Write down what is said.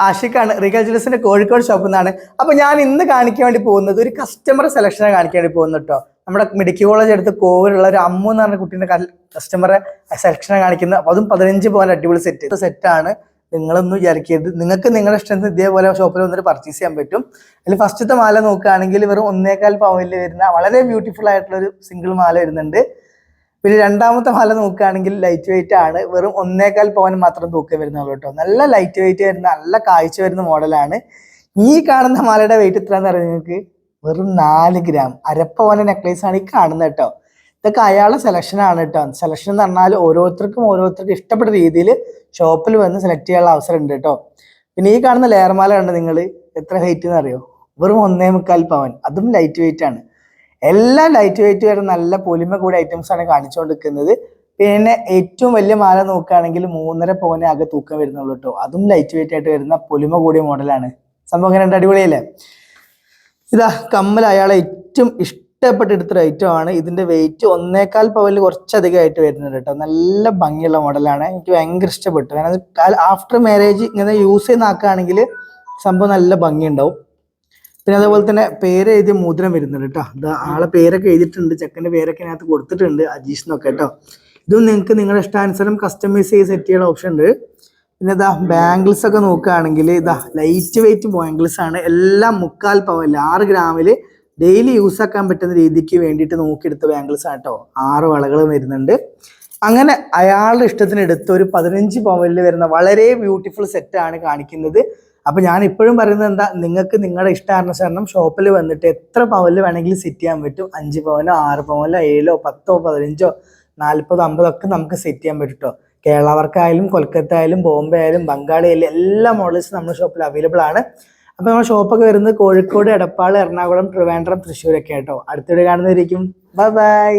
ആഷിഖാണ് റിഗൽ ജ്വല്ലേഴ്സിന്റെ കോഴിക്കോട് ഷോപ്പിൽ നിന്നാണ് അപ്പൊ ഞാൻ ഇന്ന് കാണിക്കാൻ വേണ്ടി പോകുന്നത് ഒരു കസ്റ്റമർ സെലക്ഷനെ കാണിക്കാൻ വേണ്ടി പോകുന്നു കേട്ടോ നമ്മുടെ മെഡിക്കൽ കോളേജ് അടുത്ത് കോവിലുള്ള ഒരു അമ്മു എന്ന് പറഞ്ഞ കുട്ടീന്റെ കസ്റ്റമറെ സെലക്ഷനെ കാണിക്കുന്നത്. അപ്പൊ അതും പതിനഞ്ച് പോലെ അടിപൊളി സെറ്റ് സെറ്റാണ് നിങ്ങളൊന്നും വിചാരിക്കരുത്. നിങ്ങൾക്ക് നിങ്ങളുടെ ഇഷ്ടത്തിന് ഇതേപോലെ ഷോപ്പിൽ വന്നിട്ട് പർച്ചേസ് ചെയ്യാൻ പറ്റും. അതിൽ ഫസ്റ്റത്തെ മാല നോക്കുകയാണെങ്കിൽ വെറും ഒന്നേക്കാൽ പവനിൽ വരുന്ന വളരെ ബ്യൂട്ടിഫുൾ ആയിട്ടുള്ള ഒരു സിംഗിൾ മാല വരുന്നുണ്ട്. പിന്നെ രണ്ടാമത്തെ മാല നോക്കുകയാണെങ്കിൽ ലൈറ്റ് വെയിറ്റ് ആണ്. വെറും ഒന്നേകാൽ പവൻ മാത്രം തൂക്കം വരുന്നുള്ളൂ കേട്ടോ. നല്ല ലൈറ്റ് വെയിറ്റ് വരുന്ന നല്ല കാഴ്ച വരുന്ന മോഡലാണ് ഈ കാണുന്ന മാലയുടെ വെയിറ്റ് എത്രയാന്ന് പറയുന്നത് നിങ്ങൾക്ക്? വെറും നാല് ഗ്രാം അരപ്പവന്റെ നെക്ലേസ് ആണ് ഈ കാണുന്നത് കേട്ടോ. ഇതൊക്കെ അയാളുടെ സെലക്ഷൻ ആണ് കേട്ടോ. സെലക്ഷൻ എന്ന് പറഞ്ഞാൽ ഓരോരുത്തർക്കും ഓരോരുത്തർക്കും ഇഷ്ടപ്പെട്ട രീതിയിൽ ഷോപ്പിൽ വന്ന് സെലക്ട് ചെയ്യാനുള്ള അവസരം ഉണ്ട് കേട്ടോ. പിന്നെ ഈ കാണുന്ന ലെയർ മാല കണ്ട് നിങ്ങൾ? എത്ര വെയിറ്റ് എന്ന് അറിയോ? വെറും ഒന്നേ മുക്കാൽ പവൻ. അതും ലൈറ്റ് വെയിറ്റ് ആണ്. എല്ലാം ലൈറ്റ് വെയിറ്റ് വരുന്ന നല്ല പൊലിമ കൂടി ഐറ്റംസ് ആണ് കാണിച്ചുകൊണ്ടിരിക്കുന്നത് പിന്നെ ഏറ്റവും വലിയ മാല നോക്കുകയാണെങ്കിൽ മൂന്നര പവനെ ആകെ തൂക്കം വരുന്നുള്ളൂ കേട്ടോ അതും ലൈറ്റ് വെയിറ്റ് ആയിട്ട് വരുന്ന പൊലിമ കൂടിയ മോഡലാണ് സംഭവം ഉണ്ട്? അടിപൊളിയല്ലേ? ഇതാ കമ്മൽ അയാളെ ഏറ്റവും ഇഷ്ടപ്പെട്ട് എടുത്തൊരു ഐറ്റം ആണ്. ഇതിന്റെ വെയിറ്റ് ഒന്നേക്കാൽ പവനിൽ കുറച്ചധികമായിട്ട് വരുന്നുണ്ട് കേട്ടോ നല്ല ഭംഗിയുള്ള മോഡലാണ് എനിക്ക് ഭയങ്കര ഇഷ്ടപ്പെട്ടു. ആഫ്റ്റർ മാരേജ് ഇങ്ങനെ യൂസ് ചെയ്യുന്ന ആക്കുകയാണെങ്കിൽ സംഭവം നല്ല ഭംഗിയുണ്ടാവും. പിന്നെ അതേപോലെ തന്നെ പേര് എഴുതിയ മോതിരം വരുന്നുണ്ട് കേട്ടോ. ഇത് ആളെ പേരൊക്കെ എഴുതിയിട്ടുണ്ട്. ചെക്കന്റെ പേരൊക്കെ അതിനകത്ത് കൊടുത്തിട്ടുണ്ട്. അജീഷ് എന്നൊക്കെ കേട്ടോ. ഇതും നിങ്ങൾക്ക് നിങ്ങളുടെ ഇഷ്ടാനുസരണം കസ്റ്റമൈസ് ചെയ്ത് സെറ്റ് ചെയ്യാൻ ഓപ്ഷൻ ഉണ്ട്. പിന്നെ ഇതാ ബാംഗിൾസ് ഒക്കെ നോക്കുകയാണെങ്കിൽ ഇതാ ലൈറ്റ് വെയിറ്റ് ബാംഗിൾസ് ആണ്. എല്ലാം മുക്കാൽ പവനിൽ ആറ് ഗ്രാമിൽ ഡെയിലി യൂസ് ആക്കാൻ പറ്റുന്ന രീതിക്ക് വേണ്ടിയിട്ട് നോക്കിയെടുത്ത ബാംഗിൾസ് ആണ് കേട്ടോ. ആറ് വളകൾ വരുന്നുണ്ട്. അങ്ങനെ അയാളുടെ ഇഷ്ടത്തിന് എടുത്ത ഒരു പതിനഞ്ച് പവനിൽ വരുന്ന വളരെ ബ്യൂട്ടിഫുൾ സെറ്റാണ് കാണിക്കുന്നത്. അപ്പൊ ഞാൻ ഇപ്പോഴും പറയുന്നത് എന്താ നിങ്ങൾക്ക് നിങ്ങളുടെ ഇഷ്ടാനുസരണം ഷോപ്പിൽ വന്നിട്ട് എത്ര പവനിൽ വേണമെങ്കിലും സെറ്റ് ചെയ്യാൻ പറ്റും. അഞ്ച് പവനോ ആറ് പവനോ ഏഴോ പത്തോ പതിനഞ്ചോ നാൽപ്പതോ അമ്പതോ ഒക്കെ നമുക്ക് സെറ്റ് ചെയ്യാൻ പറ്റും കേട്ടോ കേരള വർക്കായാലും കൊൽക്കത്ത ആയാലും ബോംബെ ആയാലും ബംഗാളി ആയാലും എല്ലാ മോഡൽസും നമ്മുടെ ഷോപ്പിൽ അവൈലബിൾ ആണ്. അപ്പോൾ നമ്മുടെ ഷോപ്പൊക്കെ വരുന്നത് കോഴിക്കോട് എടപ്പാൾ എറണാകുളം ട്രിവാൻഡ്രം തൃശ്ശൂരൊക്കെ കേട്ടോ അടുത്തിടെ കാണുന്നതായിരിക്കും ബൈ ബൈ